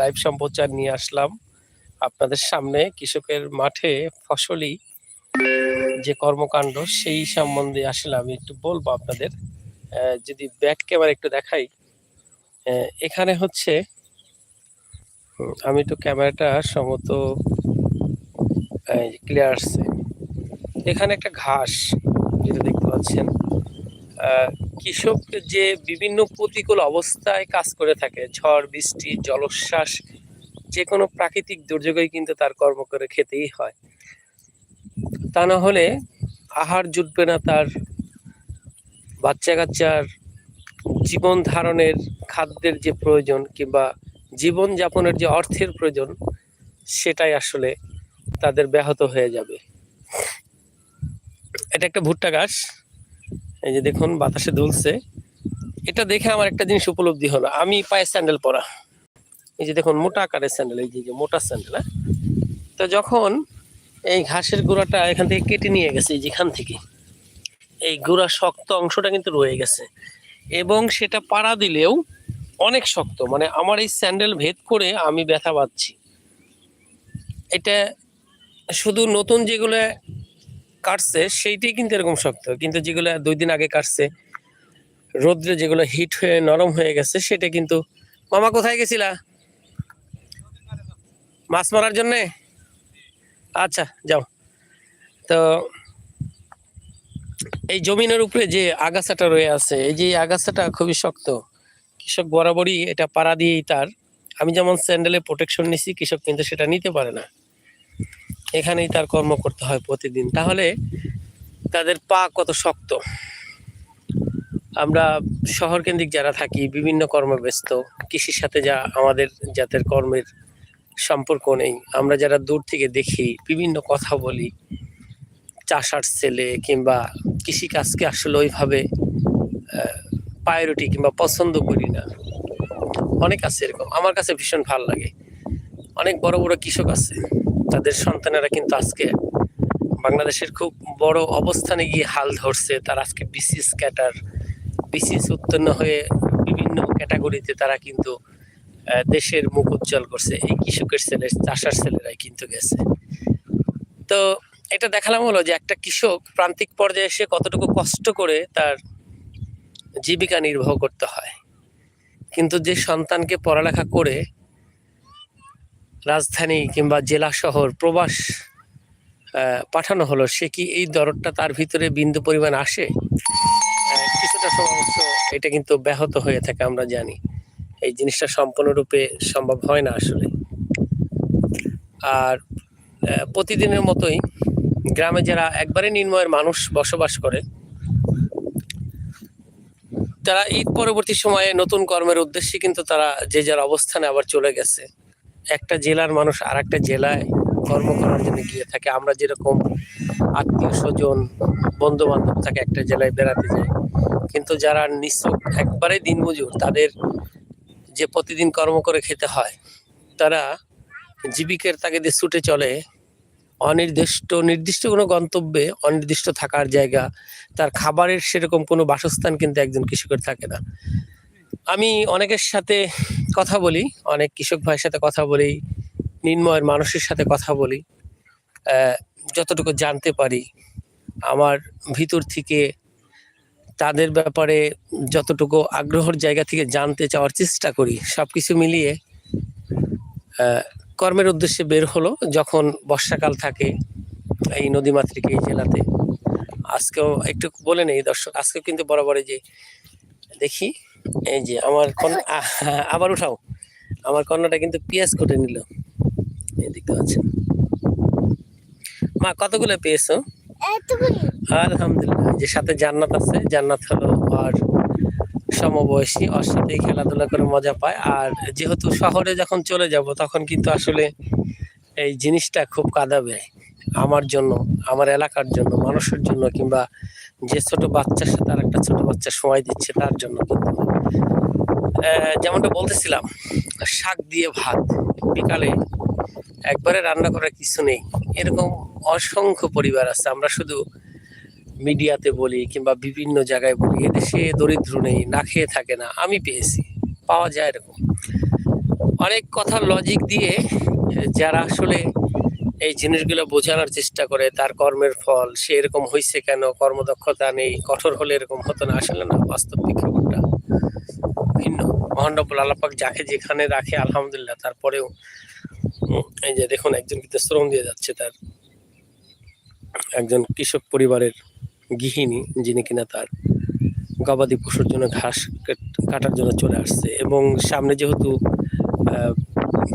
Live সম্প্রচার নিয়ে আসলাম। আপনাদের সামনে কৃষকের মাঠে ফসলি যে কর্মকাণ্ড, সেই সম্বন্ধে আসলে আমি একটু বলব আপনাদের। যদি ব্যাক ক্যামেরা একটু দেখাই। এখানে হচ্ছে আমি একটু ক্যামেরাটা সম্ভবত ক্লিয়ার আসছে। এখানে একটা ঘাস, যেটা দেখতে পাচ্ছেন। কৃষক যে বিভিন্ন প্রতিকূল অবস্থায় কাজ করে থাকে, ঝড়, বৃষ্টি, জলোচ্ছ্বাস যে কোনো প্রাকৃতিক দুর্যোগই কিন্তু তার কর্ম করে খেতেই হয়। তা না হলে আহার জুটবে না তার বাচ্চা কাচ্চার জীবন ধারণের খাদ্যের যে প্রয়োজন কিংবা জীবন যাপনের যে অর্থের প্রয়োজন, সেটাই আসলে তাদের ব্যাহত হয়ে যাবে। এটা একটা ভুট্টা গাছ। এই যে দেখুন, বাতাসে দুলছে। এটা দেখে আমার একটা জিনিস উপলব্ধি হলো। আমি পায়ে স্যান্ডেল পরা। এই যে দেখুন, মোটা আকারের স্যান্ডেল, এই যে মোটা স্যান্ডেল হ্যাঁ? তো যখন এই ঘাসের গোড়াটা এখান থেকে কেটে নিয়ে গেছে যেখান থেকে, এই গোড়া শক্ত অংশটা কিন্তু রয়ে গেছে। এবং সেটা পাড়া দিলেও অনেক শক্ত। মানে আমার এই স্যান্ডেল ভেদ করে আমি ব্যথা পাচ্ছি। এটা শুধু নতুন যেগুলো কাটছে, সেইটাই কিন্তু এরকম শক্ত। কিন্তু যেগুলো দুই দিন আগে কাটছে, রোদ্রে যেগুলো হিট হয়ে, নরম হয়ে গেছে, সেটা কিন্তু মামা, কোথায় গেছিলা? মাছ মারার জন্যে? আচ্ছা যাও। তো, এই জমিনের উপরে যে আগাছাটা রয়ে আছে, এই যে আগাছাটা খুবই শক্ত। কৃষক বরাবরই এটা পাড়া দিয়েই তার। আমি যেমন স্যান্ডেলে প্রোটেকশন নিছি, কৃষক কিন্তু সেটা নিতে পারে না। এখানেই তার কর্ম করতে হয় প্রতিদিন। তাহলে তাদের পা কত শক্ত? আমরা শহর কেন্দ্রিক যারা থাকি, বিভিন্ন কর্মে ব্যস্ত কৃষির সাথে যা আমাদের যাদের কর্মের সম্পর্ক নেই, আমরা যারা দূর থেকে দেখি, বিভিন্ন কথা বলি, চাষার ছেলে কিংবা কৃষিকাজকে আসলে ওইভাবে প্রায়োরিটি কিংবা পছন্দ করি না। অনেক আছে এরকম। আমার কাছে ভীষণ ভালো লাগে। অনেক বড় বড় কৃষক আছে। তাদের সন্তানেরা কিন্তু আজকে বাংলাদেশের খুব বড় অবস্থানে গিয়ে হাল ধরছে। তারা আজকে বিসিএস ক্যাটার বিসিএস উত্তীর্ণ হয়ে বিভিন্ন ক্যাটাগরিতে তারা কিন্তু দেশের মুখ উজ্জ্বল করছে। এই কৃষকের ছেলে, চাষার ছেলেরাই কিন্তু গেছে। তো এটা দেখালাম হলো যে একটা কৃষক প্রান্তিক পর্যায়ে এসে কতটুকু কষ্ট করে তার জীবিকা নির্বাহ করতে হয়। কিন্তু যে সন্তানকে পড়ালেখা করে রাজধানী কিংবা জেলা শহর প্রবাস পাঠানো হলো, সে কি এই দরদটা তার ভিতরে বিন্দু পরিমাণ আসে? কিছুটা সময় এটা কিন্তু ব্যাহত হয়ে থাকে, আমরা জানি। এই জিনিসটা সম্পূর্ণরূপে সম্ভব হয় না আসলে। আর প্রতিদিনের মতোই গ্রামে যারা একবারে নির্ময়ের মানুষ বসবাস করে, তারা ঈদ পরবর্তী সময়ে নতুন কর্মের উদ্দেশ্যে কিন্তু তারা যে যার অবস্থানে আবার চলে গেছে। একটা জেলার মানুষ আর একটা জেলায় কর্ম করার জন্য গিয়ে থাকে। আমরা যেরকম আত্মীয় স্বজন বন্ধু বান্ধব থাকে একটা জেলায় বেড়াতে যায় কিন্তু যারা নিঃসক একবারে দিনমজুর, তাদের যে প্রতিদিন কর্ম করে খেতে হয়, তারা জীবিকার তাগিদে ছুটে চলে। অনির্দিষ্ট, নির্দিষ্ট কোনো গন্তব্যে অনির্দিষ্ট থাকার জায়গা, তার খাবারের সেরকম কোনো বাসস্থান কিন্তু একজন কৃষকের থাকে না। আমি অনেকের সাথে কথা বলি, অনেক কৃষক ভাইয়ের সাথে কথা বলি নির্ময়ের মানুষের সাথে কথা বলি যতটুকু জানতে পারি, আমার ভিতর থেকে তাদের ব্যাপারে যতটুকু আগ্রহের জায়গা থেকে জানতে চাওয়ার চেষ্টা করি সব কিছু মিলিয়ে কর্মের উদ্দেশ্যে বের হলো, যখন বর্ষাকাল থাকে এই নদীমাতৃক এই জেলাতে। আজকেও একটু বলে নেই দর্শক, আজকেও কিন্তু বরাবরই যে দেখি এই যে আমার কন্যা আবার উঠাও। আমার কন্যাটা কিন্তু পেঁয়াজ কেটে নিল। এই দেখতে পাচ্ছেন। মা কতগুলো পেয়েছ? আলহামদুলিল্লাহ। যে সাথে জান্নাত আছে। জান্নাত হলো আর সমবয়সী ওর সাথেই খেলাধুলা করে মজা পায়। আর যেহেতু শহরে যখন চলে যাব তখন কিন্তু আসলে এই জিনিসটা খুব কাঁদাবে আমার জন্য আমার এলাকার জন্য মানুষের জন্য কিংবা যে ছোট বাচ্চার সাথে আর একটা ছোট বাচ্চা সময় দিচ্ছে তার জন্য কিন্তু। যেমনটা বলতেছিলাম, শাক দিয়ে ভাত, বিকালে একবারে রান্না করার কিছু নেই। এরকম অসংখ্য পরিবার আছে, আমরা শুধু মিডিয়াতে বলি কিংবা বিভিন্ন জায়গায় বলি, এদেশে দরিদ্র নেই, না খেয়ে থাকে না, আমি পেয়েছি, পাওয়া যায় এরকম। অনেক কথা লজিক দিয়ে যারা আসলে এই জিনিসগুলো বোঝানোর চেষ্টা করে, তার কর্মের ফল, সে এরকম হয়েছে কেন, কর্মদক্ষতা নেই, কঠোর হলে এরকম হতো না, আসলে না, বাস্তব প্রেক্ষাপটটা। ভিন্ন। মহানবুল আল্লাপাক যাকে যেখানে রাখে, আলহামদুলিল্লাহ, তারপরেও এই যে দেখুন, একজন কিন্তু শ্রম দিয়ে যাচ্ছে তার। একজন কৃষক পরিবারের গৃহিণী, যিনি কিনা তার গবাদি পশুর জন্য ঘাস কাটার জন্য চলে আসছে এবং সামনে যেহেতু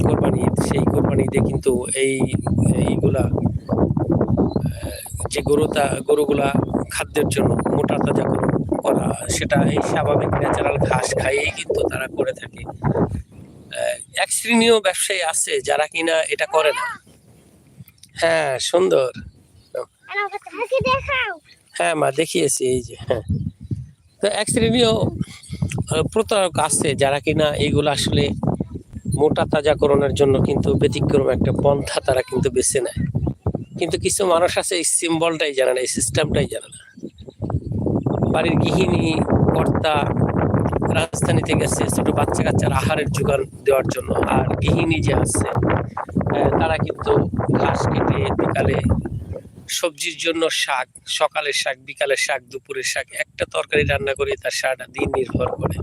কোরবানি ঈদ, সেই কোরবানি ঈদে কিন্তু এই, এইগুলা আহ, গরু তা গরুগুলা খাদ্যের জন্য মোটা তাজা গরু করা সেটা এই স্বাভাবিক ন্যাচারাল ঘাস খাইয়েই কিন্তু তারা করে থাকে। এক শ্রেণীয় ব্যবসায়ী আছে যারা কিনা এটা করে না। হ্যাঁ সুন্দর। হ্যাঁ মা দেখিয়েছি এই যে হ্যাঁ। তো এক শ্রেণীয় প্রতারক আছে যারা কিনা এইগুলো আসলে মোটা তাজাকরণের জন্য কিন্তু ব্যতিক্রম একটা পন্থা তারা কিন্তু বেছে নেয়। কিন্তু কিছু মানুষ আছে এই সিম্বলটাই জানে না, এই সিস্টেমটাই জানে না। বাড়ির গৃহিণী, কর্তা, রাজধানীতে গেছে ছোট বাচ্চা কাচ্চার আহারের যোগান দেওয়ার জন্য, আর গৃহিণী যে আছে তারা কিন্তু ঘাস কেটে বিকালে সবজির জন্য শাক, সকালের শাক, বিকালের শাক, দুপুরের শাক, একটা তরকারি রান্না করে তার সারাটা দিন নির্ভর করে।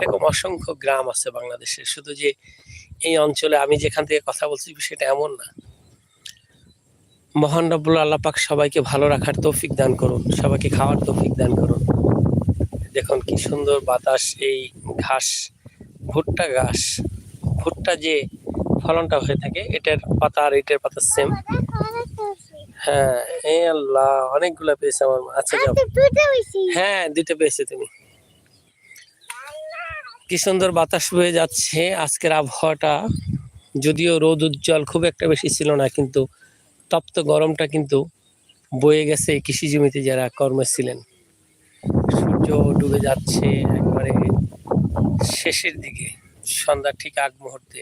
এরকম অসংখ্য গ্রাম আছে বাংলাদেশে। শুধু যে এই অঞ্চলে আমি যেখান থেকে কথা বলছি সেটা এমন না। মহান রব্বুল আল্লাহ পাক সবাইকে ভালো রাখার তৌফিক দান করুন সবাইকে খাওয়ার তৌফিক দান করুন। দেখুন কি সুন্দর বাতাস এই ঘাস ভুট্টা ঘাস। ভুট্টা যে ফলনটা হয়ে থাকে এটার পাতা আর এটার পাতা সেম হ্যাঁ এ আল্লাহ অনেকগুলা পেয়েছে আমার আচ্ছা যাও। হ্যাঁ দুটো পেয়েছে তুমি। কি সুন্দর বাতাস বয়ে যাচ্ছে আজকের আবহাওয়াটা। যদিও রোদ উজ্জ্বল খুব একটা বেশি ছিল না কিন্তু তপ্ত গরমটা কিন্তু বয়ে গেছে কৃষি জমিতে যারা কর্মে ছিলেন। সূর্য ডুবে যাচ্ছে একবারে শেষের দিকে, সন্ধ্যার ঠিক আগ মুহূর্তে।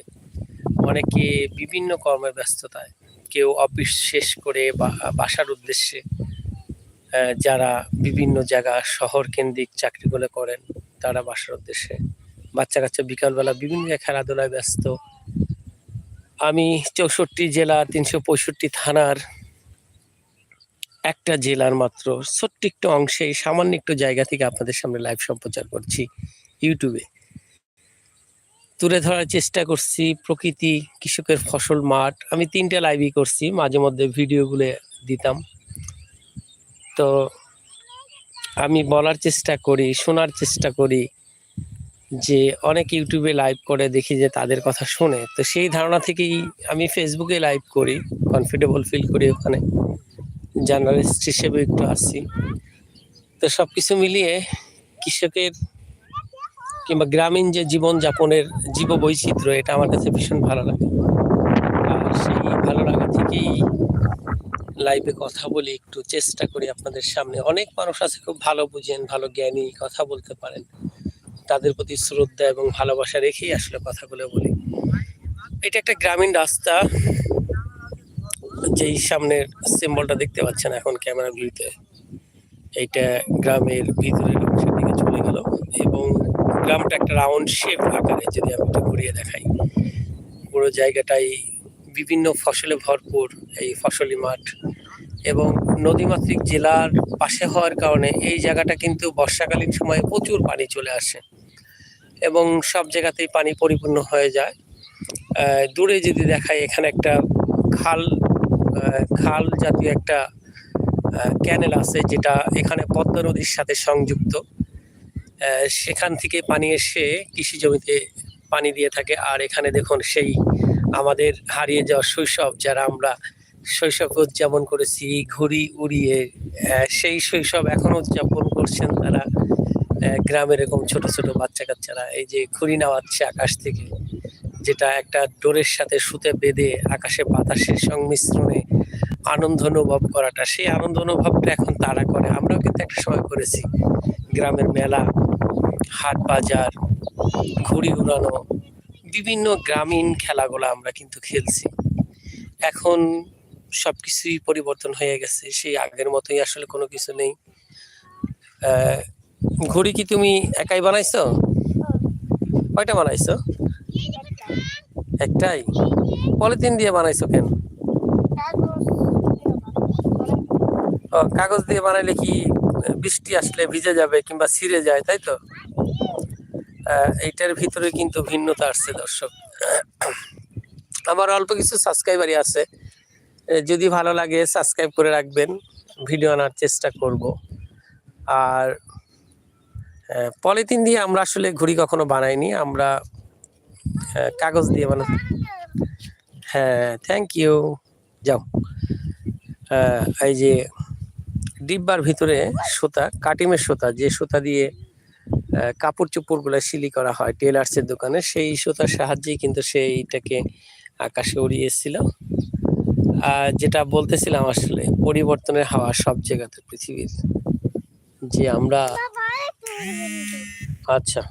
অনেকে বিভিন্ন কর্মের ব্যস্ততায়, কেউ অফিস শেষ করে বা বাসার উদ্দেশ্যে যারা বিভিন্ন জায়গা শহর কেন্দ্রিক চাকরিগুলো করেন, তারা বাসার উদ্দেশ্যে। বাচ্চা কাচ্চা বিকালবেলা বিভিন্ন খেলাধুলায় ব্যস্ত আমি চৌষট্টি জেলা, তিনশো পঁয়ষট্টি থানার একটা জেলার মাত্র ছোট্ট একটু অংশে, সামান্য একটু জায়গা থেকে আপনাদের সামনে লাইভ সম্প্রচার করছি ইউটিউবে তুলে ধরার চেষ্টা করছি প্রকৃতি, কৃষকের ফসল মাঠ। আমি তিনটে লাইভই করছি, মাঝে মধ্যে ভিডিওগুলো দিতাম। তো আমি বলার চেষ্টা করি, শোনার চেষ্টা করি যে অনেক ইউটিউবে লাইভ করে, দেখি যে তাদের কথা শুনে। তো সেই ধারণা থেকেই আমি ফেসবুকে লাইভ করি কমফোর্টেবল ফিল করি ওখানে। জার্নালিস্ট হিসেবে একটু আসছি। তো সব কিছু মিলিয়ে কৃষকের কিংবা গ্রামীণ যে জীবন যাপনের জীব বৈচিত্র্য এটা আমার কাছে ভীষণ ভালো লাগে। আর সেই ভালো লাগা থেকেই লাইভে কথা বলি, একটু চেষ্টা করি আপনাদের সামনে। অনেক মানুষ আছে খুব ভালো বুঝেন, ভালো জ্ঞানী, কথা বলতে পারেন। তাদের প্রতি শ্রদ্ধা এবং ভালোবাসা রেখেই আসলে কথাগুলো বলি। এটা একটা গ্রামীণ রাস্তা, যেই সামনের সিম্বলটা দেখতে পাচ্ছেন এখন ক্যামেরাগুলিতে এইটা গ্রামের ভিতরের অংশের দিকে চলে গেল এবং গ্রামটা একটা রাউন্ড শেপ আকারে যদি আমি একটু ঘুরিয়ে দেখাই। পুরো জায়গাটাই বিভিন্ন ফসলে ভরপুর এই ফসলি মাঠ এবং নদীমাতৃক জেলার পাশে হওয়ার কারণে এই জায়গাটা কিন্তু বর্ষাকালীন সময়ে প্রচুর পানি চলে আসে। এবং সব জায়গাতেই পানি পরিপূর্ণ হয়ে যায়। দূরে যদি দেখায় এখানে একটা খাল খাল জাতীয় একটা ক্যানেল আছে যেটা এখানে পদ্মা নদীর সাথে সংযুক্ত। সেখান থেকে পানি এসে কৃষি জমিতে পানি দিয়ে থাকে। আর এখানে দেখুন, সেই আমাদের হারিয়ে যাওয়া শৈশব যারা আমরা শৈশব উদযাপন করেছি, ঘুড়ি উড়িয়ে সেই শৈশব এখন উদযাপন করছেন তারা। আহ, গ্রামের এরকম ছোট ছোট বাচ্চা কাচ্চারা এই যে ঘুড়ি নামাচ্ছে আকাশ থেকে যেটা একটা ডোরের সাথে সুতে বেঁধে আকাশে বাতাসের সংমিশ্রণে আনন্দ অনুভব করাটা সেই আনন্দ অনুভবটা এখন তারা করে। আমরাও কিন্তু একটা সময় করেছি গ্রামের মেলা হাট বাজার ঘুড়ি উড়ানো বিভিন্ন গ্রামীণ খেলাগুলো আমরা কিন্তু খেলছি। এখন সব কিছুই পরিবর্তন হয়ে গেছে সেই আগের মতোই আসলে কোনো কিছু নেই। ঘুড়ি কি তুমি একাই বানাইছো? কয়টা বানাইছো? একটাই? পলিথিন দিয়ে বানাইছো কেন? কাগজ দিয়ে বানাইলে কি বৃষ্টি আসলে ভিজে যাবে কিংবা ছিঁড়ে যায়, তাই তো? এইটার ভিতরে কিন্তু ভিন্নতা আসছে দর্শক। আমার অল্প কিছু সাবস্ক্রাইবারই আছে। যদি ভালো লাগে সাবস্ক্রাইব করে রাখবেন। ভিডিও আনার চেষ্টা করব। আর পলিথিন দিয়ে আমরা আসলে ঘুড়ি কখনো বানাইনি, আমরা কাগজ দিয়ে বানাই হ্যাঁ থ্যাংক ইউ যাও। এই যে ডিব্বার ভিতরে সুতা, কাটিমের সুতা, যে সুতা দিয়ে কাপড় চোপড়গুলা সিলি করা হয় টেলার্সের দোকানে, সেই সুতার সাহায্যেই কিন্তু সেইটাকে আকাশে উড়িয়েছিল আর যেটা বলতেছিলাম আসলে, পরিবর্তনের হাওয়া সব জায়গাতে পৃথিবীর। যে আমরা আচ্ছা।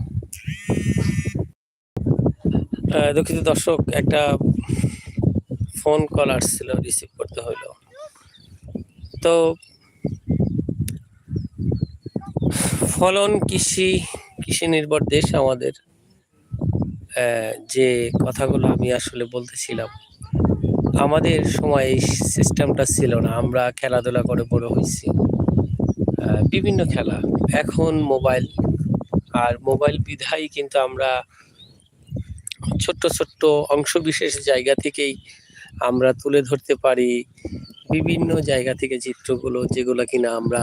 দুঃখিত দর্শক, একটা ফোন কল আসছিল রিসিভ করতে হইল। তো ফলন, কৃষি কৃষি নির্ভর দেশ আমাদের। যে কথাগুলো আমি আসলে বলতেছিলাম, আমাদের সময় এই সিস্টেমটা ছিল না। আমরা খেলাধুলা করে বড় হয়েছি বিভিন্ন খেলা। এখন মোবাইল আর মোবাইল বিধাই কিন্তু আমরা ছোট্ট ছোট্ট অংশ বিশেষ জায়গা থেকেই আমরা তুলে ধরতে পারি বিভিন্ন জায়গা থেকে চিত্রগুলো যেগুলো কিনা আমরা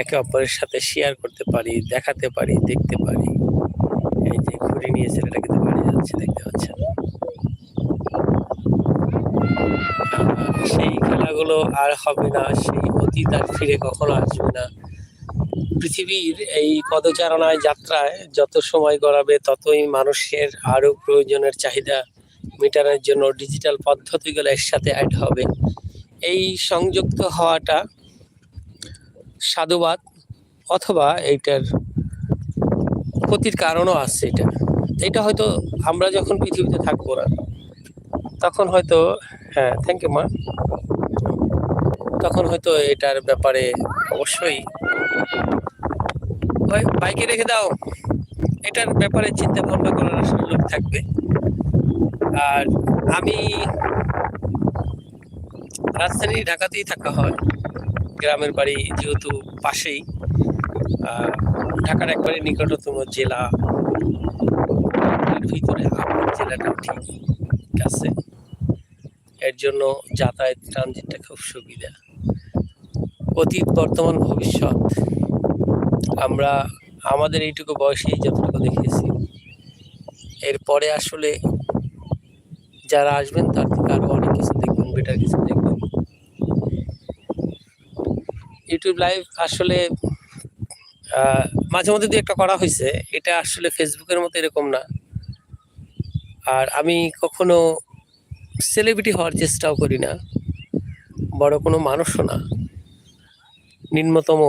একে অপরের সাথে শেয়ার করতে পারি, দেখাতে পারি, দেখতে পারি। এই যে ঘুরে নিয়ে ছেলেটা কিন্তু বাড়ি যাচ্ছে, দেখতে পাচ্ছেন। সেই খেলাগুলো আর হবে না, সেই অতীত আর ফিরে কখনো আসবে না। পৃথিবীর এই পদচারণায় যাত্রায় যত সময় গড়াবে, ততই মানুষের আরও প্রয়োজনের চাহিদা মিটারের জন্য ডিজিটাল পদ্ধতিগুলো এর সাথে অ্যাড হবে। এই সংযুক্ত হওয়াটা সাধুবাদ অথবা এইটার ক্ষতির কারণও আছে এটা। এটা হয়তো আমরা যখন পৃথিবীতে থাকব না, তখন হয়তো হ্যাঁ থ্যাংক ইউ মা। তখন হয়তো এটার ব্যাপারে অবশ্যই ওই বাইকে রেখে দাও। এটার ব্যাপারে চিন্তা ভাবনা করার লোক থাকবে। আর আমি রাজধানী ঢাকাতেই থাকা হয়। গ্রামের বাড়ি যেহেতু পাশেই ঢাকার একবারে নিকটতম জেলা। ভিতরে আমার জেলাটা ঠিক আছে এর জন্য যাতায়াত ট্রানজিটটা খুব সুবিধা। অতীত, বর্তমান, ভবিষ্যৎ। আমরা, আমাদের এইটুকু বয়সেই যতটুকু দেখেছি। এরপরে আসলে যারা আসবেন, তার থেকে আরও অনেক কিছু দেখবেন বেটার কিছু দেখবেন। ইউটিউব লাইভ আসলে মাঝে মধ্যে দু একটা করা হয়েছে। এটা আসলে ফেসবুকের মতো এরকম না। আর আমি কখনো সেলিব্রিটি হওয়ার চেষ্টাও করি না। বড় কোনো মানুষও না। নিম্নতম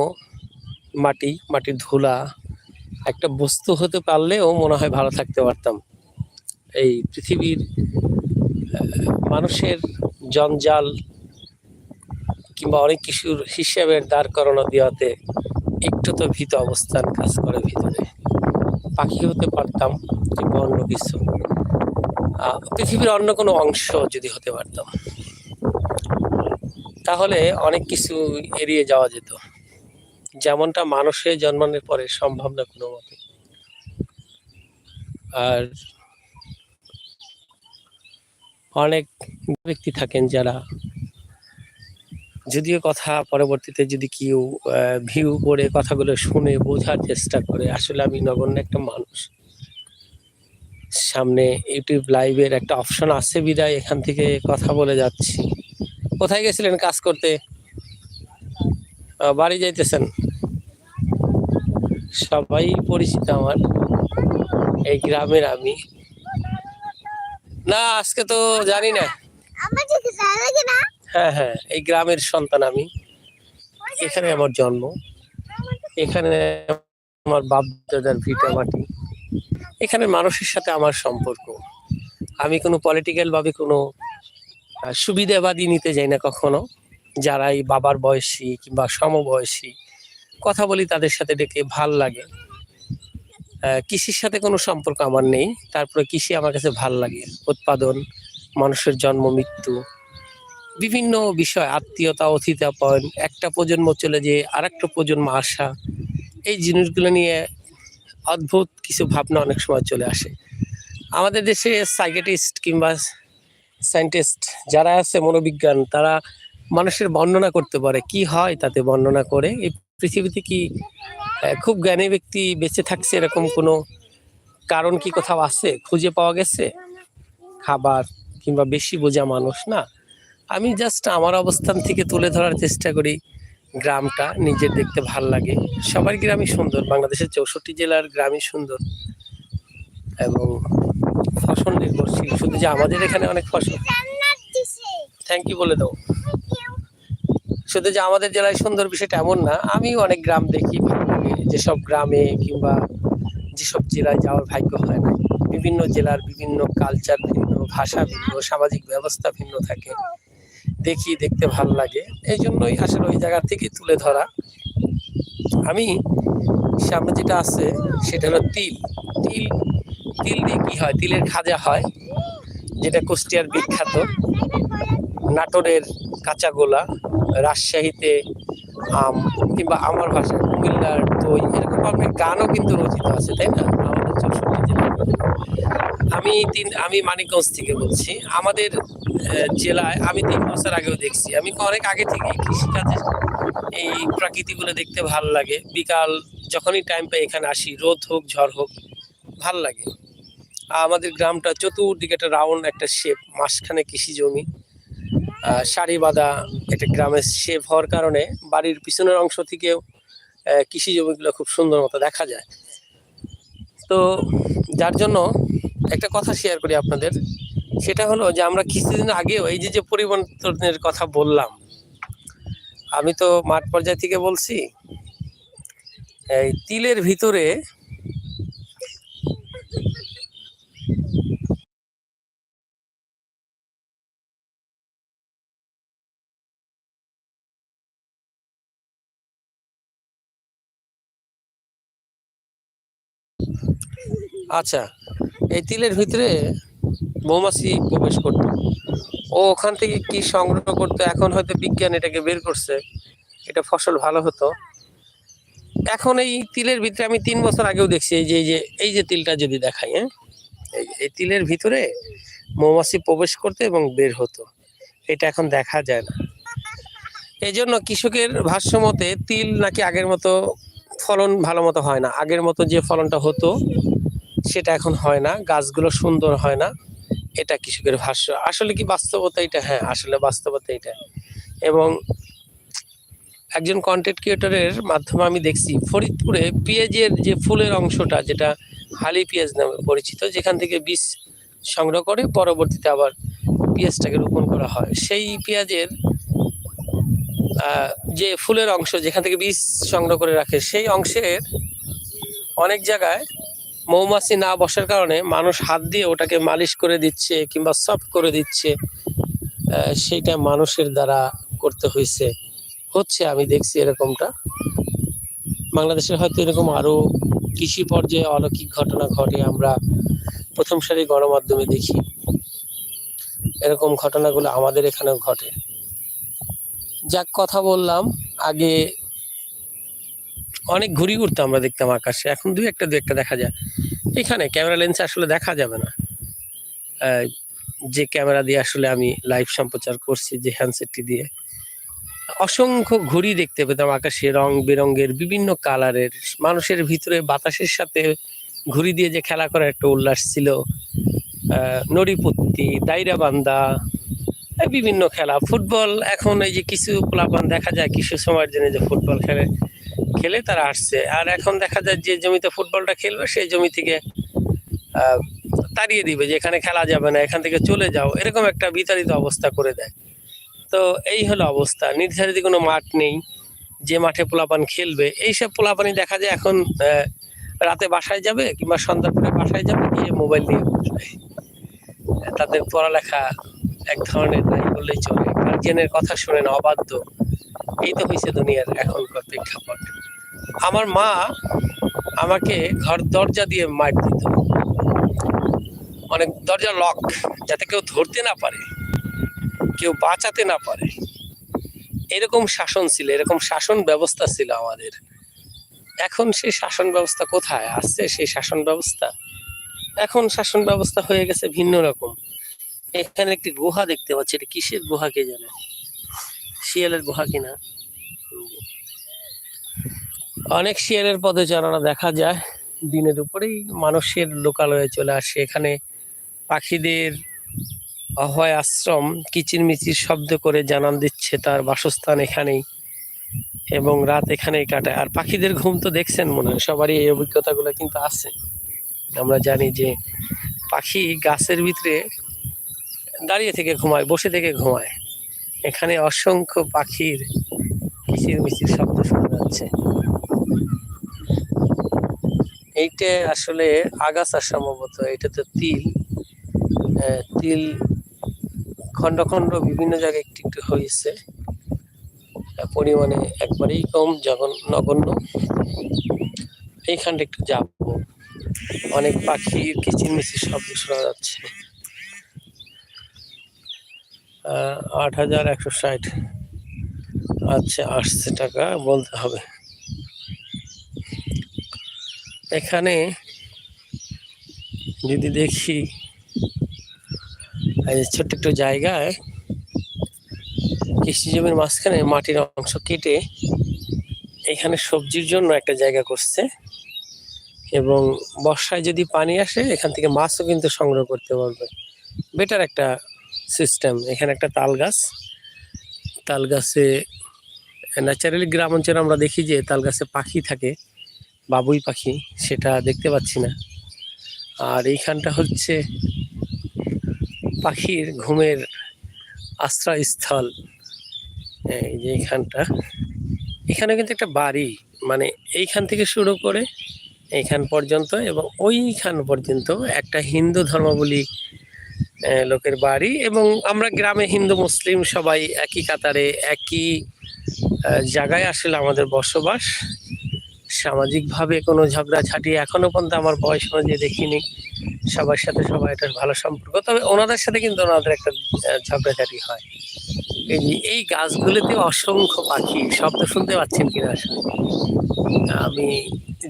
মাটি, মাটির ধুলা, একটা বস্তু হতে পারলেও মনে হয় ভালো থাকতে পারতাম। এই পৃথিবীর মানুষের জঞ্জাল কিংবা অনেক কিছুর হিসাবের দাঁড় করানো দেওয়াতে একটু তো ভীত অবস্থান কাজ করে ভিতরে। পাখি হতে পারতাম কিংবা অন্য কিছু। পৃথিবীর অন্য কোনো অংশ যদি হতে পারতাম, তাহলে অনেক কিছু এড়িয়ে যাওয়া যেত। যেমনটা মানুষের জন্মানোর পরে সম্ভব না কোনো মতে। আর অনেক ব্যক্তি থাকেন যারা, যদিও কথা পরবর্তীতে যদি কেউ ভিউ করে কথাগুলো শুনে বোঝার চেষ্টা করে, আসলে আমি নগণ্য একটা মানুষ। সামনে ইউটিউব লাইভের একটা অপশন আছে বিদায় এখান থেকে কথা বলে যাচ্ছি। কোথায় গেছিলেন কাজ করতে? বাড়ি যাইতেছেন? সবাই পরিচিত আমার। এই গ্রামের আমি। না আজকে তো জানি না। হ্যাঁ হ্যাঁ এই গ্রামের সন্তান আমি। এখানে আমার জন্ম। এখানে আমার বাপ দাদার ভিটা মাটি। এখানে মানুষের সাথে আমার সম্পর্ক। আমি কোনো পলিটিক্যাল ভাবে কোনো সুবিধাবাদী নিতে যাই না কখনো। যারা এই বাবার বয়সী কিংবা সমবয়সী, কথা বলি তাদের সাথে ডেকে ভালো লাগে। কৃষির সাথে কোনো সম্পর্ক আমার নেই। তারপরে কৃষি আমার কাছে ভালো লাগে। উৎপাদন, মানুষের জন্ম, মৃত্যু, বিভিন্ন বিষয়, আত্মীয়তা অতিথাপন একটা প্রজন্ম চলে যে আরেকটা প্রজন্ম আসা, এই জিনিসগুলো নিয়ে অদ্ভুত কিছু ভাবনা অনেক সময় চলে আসে। আমাদের দেশে সাইকেটিস্ট কিংবা সায়েন্টিস্ট যারা আছে, মনোবিজ্ঞান, তারা মানুষের বর্ণনা করতে পারে। কি হয় তাতে বর্ণনা করে? এই পৃথিবীতে কি খুব জ্ঞানী ব্যক্তি বেঁচে থাকছে এরকম কোনো কারণ কি কোথাও আছে? খুঁজে পাওয়া গেছে? খাবার কিংবা বেশি বোঝা মানুষ না। আমি জাস্ট আমার অবস্থান থেকে তুলে ধরার চেষ্টা করি। গ্রামটা নিজের দেখতে ভালো লাগে। সবার গ্রামই সুন্দর, বাংলাদেশের চৌষট্টি জেলার গ্রামই সুন্দর। এবং ফসল নির্ভরশীল, শুধু যে আমাদের এখানে অনেক ফসল। থ্যাংক ইউ বলে দাও। শুধু যে আমাদের জেলায় সুন্দর বিষয়টা এমন না আমি অনেক গ্রাম দেখি, ভালো লাগে। যেসব গ্রামে কিংবা যেসব জেলায় যাওয়ার ভাগ্য হয় না। বিভিন্ন জেলার বিভিন্ন কালচার ভিন্ন, ভাষা ভিন্ন, সামাজিক ব্যবস্থা ভিন্ন থাকে। দেখি, দেখতে ভালো লাগে। এই জন্যই আসলে ওই জায়গা থেকে তুলে ধরা। আমি সামনে যেটা আছে, সেটা হলো তিল। তিল তিল দিয়ে কী হয়? তিলের খাজা হয়, যেটা কুষ্টিয়ার বিখ্যাত। নাটোরের কাঁচাগোলা রাজশাহীতে আম কিংবা আমার ভাষায় কুমিল্লার দই অনেক গানও কিন্তু রচিত আছে, তাই না? আমাদের আমি তিন, আমি মানিকগঞ্জ থেকে বলছি। আমাদের জেলায় আমি তিন বছর আগেও দেখছি। আমি অনেক আগে থেকে কৃষিকাজে এই প্রাকৃতিকগুলো দেখতে ভালো লাগে। বিকাল যখনই টাইম পাই এখানে আসি, রোদ হোক, ঝড় হোক, ভালো লাগে। আমাদের গ্রামটা চতুর্দিকে একটা রাউন্ড একটা শেপ মাঝখানে কৃষি জমি। সারি বাঁধা একটা গ্রামের শেপ হওয়ার কারণে বাড়ির পিছনের অংশ থেকেও কৃষি জমিগুলো খুব সুন্দর মতো দেখা যায়। তো যার জন্য একটা কথা শেয়ার করি আপনাদের, সেটা হলো যে আমরা কিছুদিন আগেও এই যে যে পরিবর্তনের কথা বললাম, আমি তো মাঠ পর্যায় থেকে বলছি, এই তিলের ভিতরে আচ্ছা এই তিলের ভিতরে মৌমাছি প্রবেশ করতো। ও ওখান থেকে কি সংগ্রহ করতো? এখন হয়তো বিজ্ঞান এটাকে বের করছে, এটা ফসল ভালো হতো। এখন এই তিলের ভিতরে আমি তিন বছর আগেও দেখছি, এই যে এই যে এই যে তিলটা যদি দেখাই হ্যাঁ? এই তিলের ভিতরে মৌমাছি প্রবেশ করতো এবং বের হতো। এটা এখন দেখা যায় না। এই জন্য কৃষকের ভাষ্য মতে তিল নাকি আগের মতো ফলন ভালো মতো হয় না। আগের মতো যে ফলনটা হতো সেটা এখন হয় না, গাছগুলো সুন্দর হয় না, এটা কৃষকের ভাষ্য। আসলে কি বাস্তবতা এটা? হ্যাঁ আসলে বাস্তবতা এটা। এবং একজন কন্টেন্ট ক্রিয়েটরের মাধ্যমে আমি দেখছি, ফরিদপুরে পেঁয়াজের যে ফুলের অংশটা, যেটা হালি পেঁয়াজ নামে পরিচিত, যেখান থেকে বীজ সংগ্রহ করে পরবর্তীতে আবার পেঁয়াজটাকে রোপণ করা হয়। সেই পেঁয়াজের যে ফুলের অংশ যেখান থেকে বীজ সংগ্রহ করে রাখে, সেই অংশের অনেক জায়গায় মৌমাছি না বসার কারণে মানুষ হাত দিয়ে ওটাকে মালিশ করে দিচ্ছে কিংবা সফট করে দিচ্ছে সেইটা মানুষের দ্বারা করতে হয়েছে। হচ্ছে, আমি দেখছি এরকমটা। বাংলাদেশের হয়তো এরকম আরও কৃষি পর্যায়ে অলৌকিক ঘটনা ঘটে, আমরা প্রথম সারি গণমাধ্যমে দেখি। এরকম ঘটনাগুলো আমাদের এখানেও ঘটে। যাক, কথা বললাম। আগে অনেক ঘুরি ঘুরতে আমরা দেখতাম আকাশে। এখন দুই একটা, দু একটা দেখা যায়। এখানে ক্যামেরা লেন্সে আসলে দেখা যাবে না। যে ক্যামেরা দিয়ে আসলে আমি লাইভ সম্প্রচার করছি, যে হ্যান্ডসেটটি দিয়ে। অসংখ্য ঘুড়ি দেখতে পেতাম আকাশে, রং বেরঙের বিভিন্ন কালারের মানুষের ভিতরে বাতাসের সাথে ঘুড়ি দিয়ে যে খেলা করার একটা উল্লাস ছিল। নড়িপত্তি নড়িপুত্তি দাইরা বান্দা বিভিন্ন খেলা। ফুটবল, এখন এই যে কিছু প্লাবান দেখা যায়, কিছু সময়ের জন্য যে ফুটবল খেলে। খেলে তারা আসছে। আর এখন দেখা যায় যে জমিতে ফুটবলটা খেলবে, সেই জমি থেকে তাড়িয়ে দিবে যে এখানে খেলা যাবে না, এখান থেকে চলে যাও। এরকম একটা বিতাড়িত অবস্থা করে দেয়। তো এই হলো অবস্থা। নির্ধারিত কোনো মাঠ নেই যে মাঠে পোলাপান খেলবে। এইসব পোলাপানি দেখা যায় এখন রাতে বাসায় যাবে কিংবা সন্ধ্যার পরে বাসায় যাবে, গিয়ে মোবাইল নিয়ে তাদের পড়ালেখা এক ধরনের নাই বললেই চলে। গার্জিয়ানের কথা শুনে না অবাধ্য। এই তো হয়েছে দুনিয়ার এখনকার প্রেক্ষাপট। আমার মা আমাকে ঘর দরজা দিয়ে মার দিত। অনেক দরজা লক যাতে কেউ ধরতে না পারে, কেউ বাঁচাতে না পারে। এরকম শাসন ছিল, এরকম শাসন ব্যবস্থা ছিল আমাদের। এখন সেই শাসন ব্যবস্থা কোথায়? আসছে সেই শাসন ব্যবস্থা? এখন শাসন ব্যবস্থা হয়ে গেছে ভিন্ন রকম। এখানে একটি গুহা দেখতে পাচ্ছি, এটা কিসের গুহা কে জানে? শিয়ালের গুহা কিনা? অনেক শিয়ালের পদচারণা দেখা যায়। দিনের উপরেই মানুষের লোকালয়ে চলে আসে। এখানে পাখিদের অভয় আশ্রম কিচিরমিচির শব্দ করে জানান দিচ্ছে তার বাসস্থান এখানেই এবং রাত এখানেই কাটায়। আর পাখিদের ঘুম তো দেখছেন মনে হয়, সবারই এই অভিজ্ঞতাগুলো কিন্তু আছে। আমরা জানি যে পাখি গাছের ভিতরে দাঁড়িয়ে থেকে ঘুমায়, বসে থেকে ঘুমায়। এখানে অসংখ্য পাখির কিচিরমিচির শব্দ শোনা যাচ্ছে। এইটা আসলে আগাছা সম্ভবত এটা তো তিল তিল খণ্ড খণ্ড বিভিন্ন জায়গায় একটু একটু হয়েছে। পরিমাণে একবারেই কম, যখন নগণ্য। এইখানটা একটু যাব। অনেক পাখির কিচিরমিচির শব্দ শোনা যাচ্ছে। আট হাজার একশো ষাট। আচ্ছা আসছে টাকা, বলতে হবে। এখানে যদি দেখি ছোট্ট একটু জায়গায়, কৃষি জমির মাঝখানে মাটির অংশ কেটে এখানে সবজির জন্য একটা জায়গা করছে। এবং বর্ষায় যদি পানি আসে, এখান থেকে মাছও কিন্তু সংগ্রহ করতে পারবে। বেটার একটা সিস্টেম এখানে একটা তাল গাছ। তাল গাছে ন্যাচারালি গ্রাম অঞ্চলে আমরা দেখি যে তাল গাছে পাখি থাকে, বাবুই পাখি, সেটা দেখতে পাচ্ছি না। আর এইখানটা হচ্ছে পাখির ঘুমের আশ্রয়স্থল। এই যে এইখানটা। এখানে কিন্তু একটা বাড়ি মানে এইখান থেকে শুরু করে এইখান পর্যন্ত এবং ওইখান পর্যন্ত একটা হিন্দু ধর্মাবলী লোকের বাড়ি এবং আমরা গ্রামে হিন্দু, মুসলিম সবাই একই কাতারে, একই জায়গায় আসলে আমাদের বসবাস। সামাজিকভাবে কোনো ঝগড়াঝাটি এখনও পর্যন্ত আমার বয়স অনুযায়ী দেখিনি। সবার সাথে সবার একটা ভালো সম্পর্ক। তবে ওনাদের সাথে কিন্তু ওনাদের একটা ঝগড়াঝাটি হয়। এই গাছগুলোতে অসংখ্য পাখি, শব্দ শুনতে পাচ্ছেন কিনা আমি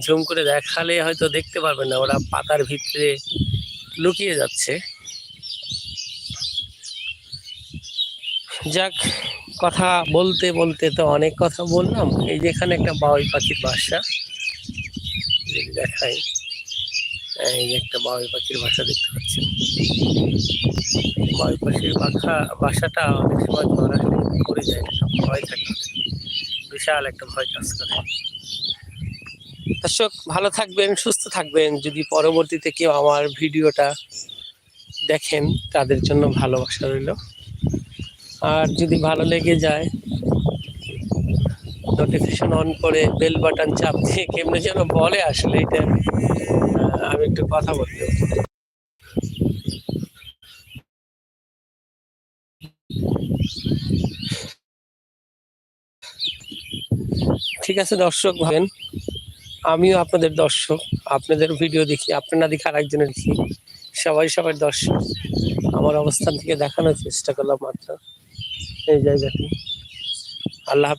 জুম করে দেখালে হয়তো দেখতে পারবেন না, ওরা পাতার ভিতরে লুকিয়ে যাচ্ছে। যাক, কথা বলতে বলতে তো অনেক কথা বললাম। এই যেখানে একটা বাউই পাখির বাসা। দেখাই, এই যে একটা বাউই পাখির বাসা দেখতে পাচ্ছেন। বাউই পাখির বাসা বাসাটা অনেক সময় ধরা পড়ে যায়, একটা ভয় থাকে। বিশাল একটা ভয় কাজ করে। দর্শক, ভালো থাকবেন, সুস্থ থাকবেন। যদি পরবর্তীতে কেউ আমার ভিডিওটা দেখেন, তাদের জন্য ভালোবাসা রইল। আর যদি ভালো লেগে যায় নোটিফিকেশন অন করে বেল বাটন চাপ দিয়ে কেমনে যেন বলে আসলে এটা আমি একটু কথা বলতে ঠিক আছে, দর্শক ভাবেন আমিও আপনাদের দর্শক, আপনাদের ভিডিও দেখি, আপনারা দেখি আরেকজনের দেখি। সবাই সবার দর্শক, আমার অবস্থান থেকে দেখানোর চেষ্টা করলাম মাত্র। এই জায়গাটি আল্লাহ হাফেজ।